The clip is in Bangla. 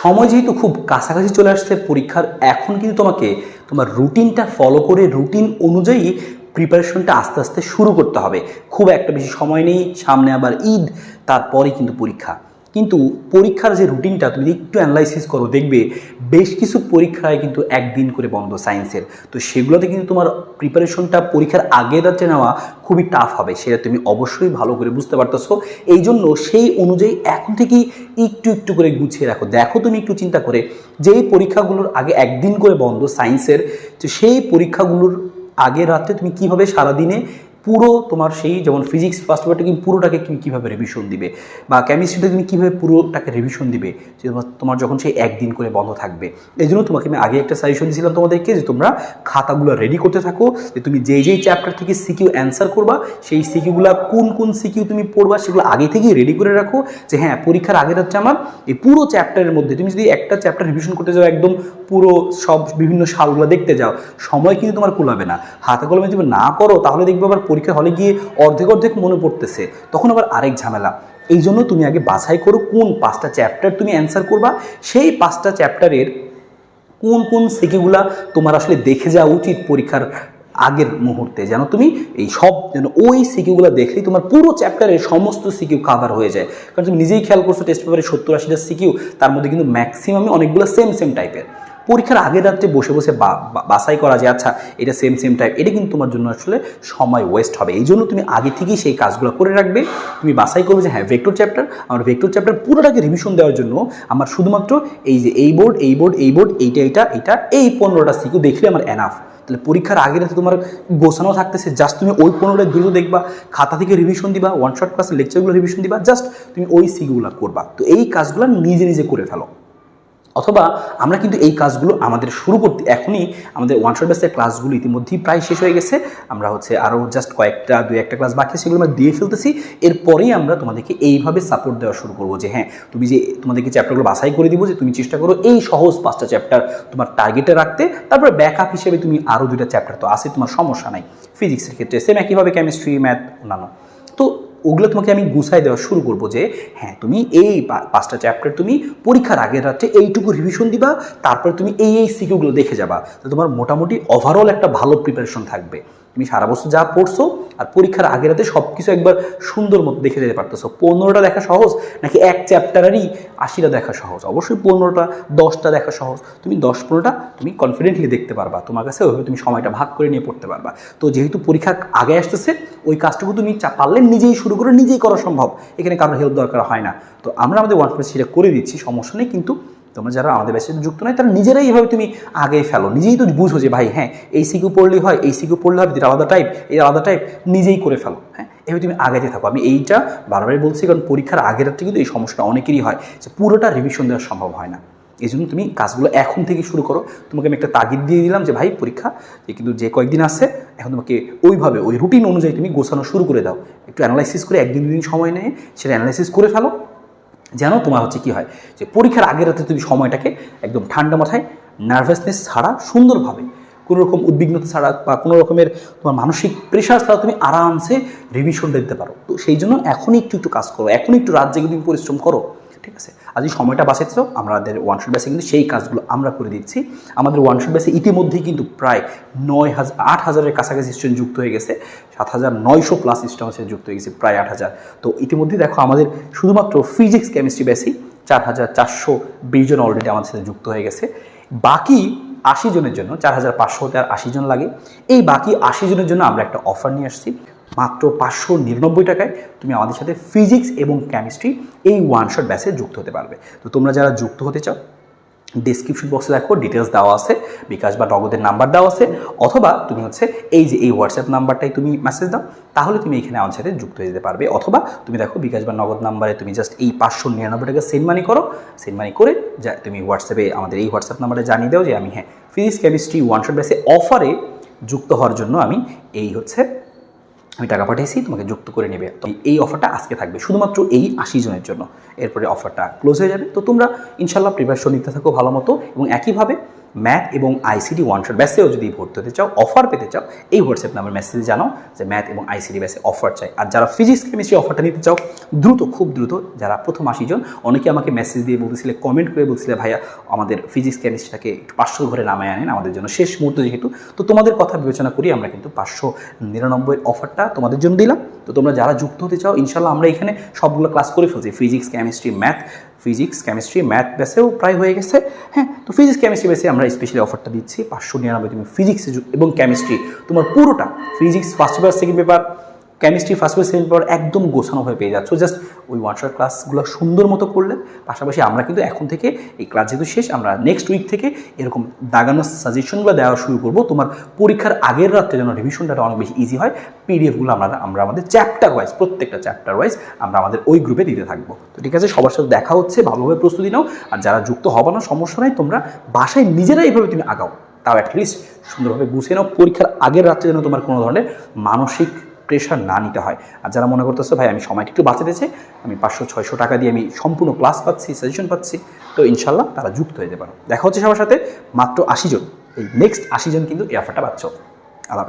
সময় যেহেতু খুব কাছাকাছি চলে আসছে, পরীক্ষার এখন কিন্তু তোমাকে তোমার রুটিনটা ফলো করে রুটিন অনুযায়ী প্রিপারেশনটা আস্তে আস্তে শুরু করতে হবে। খুব একটা বেশি সময় নেই, সামনে আবার ঈদ, তারপরেই কিন্তু পরীক্ষা। কিন্তু পরীক্ষার যে রুটিনটা তুমি একটু অ্যানালাইসিস করো, দেখবে বেশ কিছু পরীক্ষায় কিন্তু একদিন করে বন্ধ সায়েন্সের তো সেগুলোতে কিন্তু তোমার প্রিপারেশনটা পরীক্ষার আগে রাতে নেওয়া খুবই টাফ হবে। সেটা তুমি অবশ্যই ভালো করে বুঝতে পারতেছো। এই জন্য সেই অনুযায়ী এখন থেকেই একটু একটু করে গুছিয়ে রাখো। দেখো তুমি একটু চিন্তা করে যে এই পরীক্ষাগুলোর আগে একদিন করে বন্ধ সায়েন্সের তো সেই পরীক্ষাগুলোর আগের রাতে তুমি কীভাবে সারাদিনে পুরো তোমার সেই যেমন ফিজিক্স ফার্স্ট পেপারটা তুমি পুরোটাকে তুমি কীভাবে রিভিশন দিবে? বা কেমিস্ট্রিটা তুমি কীভাবে পুরোটাকে রিভিশন দিবে? যে তোমার- যখন সেই একদিন করে বন্ধ থাকবে। এই জন্য তোমাকে আমি আগে একটা সাজেশন দিয়েছিলাম তোমাদেরকে যে তোমরা খাতাগুলো রেডি করতে থাকো, যে তুমি যেই যেই চ্যাপ্টার থেকে সিকিউ অ্যান্সার করবা, সেই সিকিউগুলো কোন কোন সিকিউ তুমি পড়বা সেগুলো আগে থেকেই রেডি করে রাখো। যে হ্যাঁ পরীক্ষার আগে হচ্ছে আমার এই পুরো চ্যাপ্টারের মধ্যে, তুমি যদি একটা চ্যাপ্টার রিভিশন করতে যাও একদম পুরো সব বিভিন্ন সালগুলো দেখতে যাও, সময় কিন্তু তোমার কুলাবে না। হাতে কলমে যদি না করো, তাহলে দেখবে আবার পরীক্ষার হলে গিয়ে অর্ধেক অর্ধেক মনে পড়তেছে। তখন আবার আরেক ঝামেলা। এই জন্য তুমি আগে বাছাই করো কোন পাঁচটা চ্যাপ্টার তুমি অ্যান্সার করবা। সেই পাঁচটা চ্যাপ্টারের কোন কোন সিকিগুলা তোমার আসলে দেখে যাওয়া উচিত পরীক্ষার আগের মুহূর্তে। যেন তুমি এই সব যেন ওই সিকিউগুলো দেখলেই তোমার পুরো চ্যাপ্টারের সমস্ত সিকিউ কাভার হয়ে যায়। কারণ তুমি নিজেই খেয়াল করছ টেস্ট পেপারে সত্তর আশিটা সিকিউ তার মধ্যে কিন্তু ম্যাক্সিমামই অনেকগুলো সেম সেম টাইপের পরীক্ষার আগের রাত্রে বসে বসে বা- বা- বাছাই করা যে আচ্ছা এটা সেম সেম টাইপ এটা কিন্তু তোমার জন্য আসলে সময় ওয়েস্ট হবে। এই জন্য তুমি আগে থেকেই সেই কাজগুলো করে রাখবে। তুমি বাছাই করবে যে হ্যাঁ ভেক্টর চ্যাপ্টার আমার ভেক্টর চ্যাপ্টার পুরোটাকে রিভিশন দেওয়ার জন্য আমার শুধুমাত্র এই যে, এই বোর্ড এই বোর্ড এই বোর্ড এইটা এটা এটা এই পনেরোটা সিকিউ দেখলে আমার এনাফ তাহলে পরীক্ষার আগে রাতে তোমার গোছানো থাকতেছে জাস্ট তুমি ওই পনেরোটা দ্রুত দেখবা, খাতা থেকে রিভিশন দিবা ওয়ান শর্ট ক্লাসের লেকচারগুলো রিভিশন দিবা জাস্ট তুমি ওই সিকিউগুলো করবা। তো এই কাজগুলো নিজে নিজে করে ফেলো। অথবা আমরা কিন্তু এই কাজগুলো আমাদের শুরু করতে, এখনই আমাদের ওয়ান শট বেসের ক্লাসগুলো ইতিমধ্যেই প্রায় শেষ হয়ে গেছে। আমরা হচ্ছে আরও জাস্ট কয়েকটা দু একটা ক্লাস বাকি সেগুলো আমরা দিয়ে ফেলতেছি। এরপরেই আমরা তোমাদেরকে এইভাবে সাপোর্ট দেওয়া শুরু করব যে হ্যাঁ তুমি যে তোমাদেরকে চ্যাপ্টারগুলো বাছাই করে দিব যে, তুমি চেষ্টা করো এই সহজ পাঁচটা চ্যাপ্টার তোমার টার্গেটে রাখতে। তারপরে ব্যাকআপ হিসেবে তুমি আরও দুইটা চ্যাপ্টার তো আছে, তোমার সমস্যা নাই। ফিজিক্সের ক্ষেত্রে সেম একইভাবে কেমিস্ট্রি ম্যাথ অন্যান্য। তো ওগুলো তোমাকে আমি গুছাই দেওয়া শুরু করব যে হ্যাঁ তুমি এই পাঁচটা চ্যাপ্টার তুমি পরীক্ষার আগের রাত্রে এইটুকু রিভিশন দিবা, তারপরে তুমি এই এই সিকিউগুলো দেখে যাবা। তো তোমার মোটামুটি ওভারঅল একটা ভালো প্রিপারেশন থাকবে। তুমি সারা বছর যা পড়ছো আর পরীক্ষার আগের রাতে সব কিছু একবার সুন্দর মতো দেখে যেতে পারতেছো। পনেরোটা দেখা সহজ নাকি এক চ্যাপ্টারেরই আশিটা দেখা সহজ? অবশ্যই পনেরোটা, দশটা দেখা সহজ। তুমি দশ পনেরোটা তুমি কনফিডেন্টলি দেখতে পারবা। তোমার কাছে ওইভাবে তুমি সময়টা ভাগ করে নিয়ে পড়তে পারবা। তো যেহেতু পরীক্ষা আগে আসতেছে, ওই কাজটুকু তুমি পারলে নিজেই শুরু করে নিজেই করা সম্ভব। এখানে কারোর হেল্প দরকার হয় না। তো আমরা আমাদের ওয়ান প্লাস সেটা করে দিচ্ছি, সমস্যা নেই, কিন্তু তোমরা যারা আমাদের ব্যাচে যুক্ত নয়, তারা নিজেরাই এইভাবে তুমি আগে ফেলো। নিজেই তো বুঝো যে, ভাই হ্যাঁ এই সিকিউ পড়লেই হয়, এই সিকিউ পড়লে হবে এটা আলাদা টাইপ এই আলাদা টাইপ নিজেই করে ফেলো। হ্যাঁ এভাবে তুমি আগাইতে থাকো। আমি এইটা বারবারই বলছি, কারণ পরীক্ষার আগের রাত্রে কিন্তু এই সমস্যাটা অনেকেরই হয়, যে পুরোটা রিভিশন দেওয়া সম্ভব হয় না। এই জন্য তুমি কাজগুলো এখন থেকে শুরু করো। তোমাকে আমি একটা তাগিদ দিয়ে দিলাম যে, ভাই, পরীক্ষা যে কিন্তু যে কয়েকদিন আছে, এখন তোমাকে ওইভাবে, ওই রুটিন অনুযায়ী তুমি গোছানো শুরু করে দাও। একটু অ্যানালাইসিস করে একদিন দুদিন সময় নিয়ে, সেটা অ্যানালাইসিস করে ফেলো যেন তোমার হচ্ছে কি হয়, যে পরীক্ষার আগের রাতে তুমি সময়টাকে একদম ঠান্ডা মাথায় নার্ভাসনেস ছাড়া সুন্দরভাবে কোনো রকম উদ্বিগ্নতা ছাড়া বা কোনো রকমের তোমার মানসিক প্রেশার ছাড়া তুমি আরামসে রিভিশনটা দিতে পারো। তো সেই জন্য এখনই একটু একটু কাজ করো, এখনই একটু রাত জেগে তুমি পরিশ্রম করো। ঠিক আছে? আজ এই সময়টা বাঁচাচ্ছ আমাদের ওয়ান শট ব্যাসে কিন্তু সেই কাজগুলো আমরা করে দিচ্ছি। আমাদের ওয়ান শট ব্যাসে ইতিমধ্যেই কিন্তু প্রায় নয় হাজার আট হাজারের কাছাকাছি স্টুডেন্ট যুক্ত হয়ে গেছে। সাত হাজার নয়শো প্লাস স্টুডেন্ট যুক্ত হয়ে গেছে, প্রায় আট হাজার। তো ইতিমধ্যে দেখো, আমাদের শুধুমাত্র ফিজিক্স কেমিস্ট্রি বেসি চার হাজার চারশো বিশ জন অলরেডি আমাদের সাথে যুক্ত হয়ে গেছে। বাকি আশি জনের জন্য, চার হাজার পাঁচশো আর আশি জন লাগে। এই বাকি আশি জনের জন্য আমরা একটা অফার নিয়ে আসছি। মাত্র পাঁচশো নিরানব্বই টাকায় তুমি আমাদের সাথে ফিজিক্স এবং কেমিস্ট্রি এই ওয়ান শট ব্যাসে যুক্ত হতে পারবে। তো তোমরা যারা যুক্ত হতে চাও ডিসক্রিপশন বক্সে দেখো ডিটেলস দেওয়া আছে, বিকাশ বা নগদের নাম্বার দেওয়া আছে, অথবা তুমি হচ্ছে এই যে এই হোয়াটসঅ্যাপ নাম্বারটাই তুমি মেসেজ দাও, তাহলে তুমি এখানে আমার সাথে যুক্ত হয়ে যেতে পারবে। অথবা তুমি দেখো বিকাশ বা নগদ নাম্বারে তুমি জাস্ট এই পাঁচশো নিরানব্বই টাকা সেন্ড মানি করো সেন্ড মানি করে যা তুমি হোয়াটসঅ্যাপে আমাদের এই হোয়াটসঅ্যাপ নাম্বারে জানিয়ে দাও যে আমি হ্যাঁ ফিজিক্স কেমিস্ট্রি ওয়ান শট বেসে অফারে যুক্ত হওয়ার জন্য আমি এই হচ্ছে আমি টাকা পাঠিয়েছি, তোমাকে যুক্ত করে নেবে। তো এই অফারটা আজকে থাকবে, শুধুমাত্র এই আশি জনের জন্য। এরপরে অফারটা ক্লোজ হয়ে যাবে। তো তোমরা ইনশাল্লাহ প্রিপারেশন নিতে থাকো ভালো মতো এবং একইভাবে ম্যাথ এবং আইসিডি ওয়ান শট ব্যাসেও যদি ভর্তি হতে চাও অফার পেতে চাও, এই হোয়াটসঅ্যাপ নাম্বার মেসেজে জানাও যে ম্যাথ এবং আইসিডি ব্যাসে অফার চাই। আর যারা ফিজিক্স কেমিস্ট্রি অফারটা নিতে চাও, দ্রুত, খুব দ্রুত, যারা প্রথম আশি জন, অনেকে আমাকে মেসেজ দিয়ে বলতেছিলে কমেন্ট করে বলছিলে ভাইয়া, আমাদের ফিজিক্স কেমিস্ট্রিটাকে একটু পাঁচশো ঘরে নামায় আনেন, আমাদের জন্য শেষ মুহূর্ত যেহেতু। তো তোমাদের কথা বিবেচনা করি, আমরা কিন্তু পাঁচশো নিরানব্বই অফারটা তোমাদের জন্য দিলাম। তো তোমরা যারা যুক্ত হতে চাও ইনশাল্লাহ আমরা এখানে সবগুলো ক্লাস করে ফেলছি। Physics chemistry math physics chemistry math বেসেও প্রায় হয়ে গেছে। হ্যাঁ তো ফিজিক্স কেমিস্ট্রি বেসে আমরা স্পেশালি অফারটা দিচ্ছি পাঁচশো নিরানব্বই তুমি ফিজিক্স এবং কেমিস্ট্রি তোমার পুরোটা physics first paper second paper chemistry first paper second paper একদম গোছানোভাবে পেয়ে যাচ্ছ। জাস্ট ওই ওয়ান ক্লাসগুলো সুন্দর মতো করলে, পাশাপাশি আমরা কিন্তু এখন থেকে এই ক্লাস যেহেতু শেষ, আমরা নেক্সট উইক থেকে এরকম দাগানো সাজেশনগুলো দেওয়া শুরু করব। তোমার পরীক্ষার আগের রাত্রে যেন রিভিশনটা অনেক বেশি ইজি হয় পিডিএফগুলো আমরা আমরা আমাদের চ্যাপ্টার ওয়াইজ প্রত্যেকটা চ্যাপ্টার ওয়াইজ আমরা আমাদের ওই গ্রুপে দিতে থাকব। তো ঠিক আছে, সবার সাথে দেখা হচ্ছে, ভালোভাবে প্রস্তুতি নাও। আর যারা যুক্ত হবে না, সমস্যা নাই, তোমরা বাসায় নিজেরাই এইভাবে তুমি আগাও। তাও অ্যাটলিস্ট সুন্দরভাবে গুছিয়ে নাও, পরীক্ষার আগের রাত্রে যেন তোমার কোনো ধরনের মানসিক প্রেশার না নিতে হয়। আর যারা মনে করতেছে, ভাই, আমি সময়টা একটু বাঁচাতে চাই আমি পাঁচশো, ছয়শো টাকা দিয়ে আমি সম্পূর্ণ ক্লাস পাচ্ছি সাজেশন পাচ্ছি। তো ইনশাল্লাহ তারা যুক্ত হয়ে যেতে পারো। দেখা হচ্ছে সবার সাথে মাত্র আশি জন। এই নেক্সট আশি জন কিন্তু এই অফারটা পাচ্ছ। আল্লাহ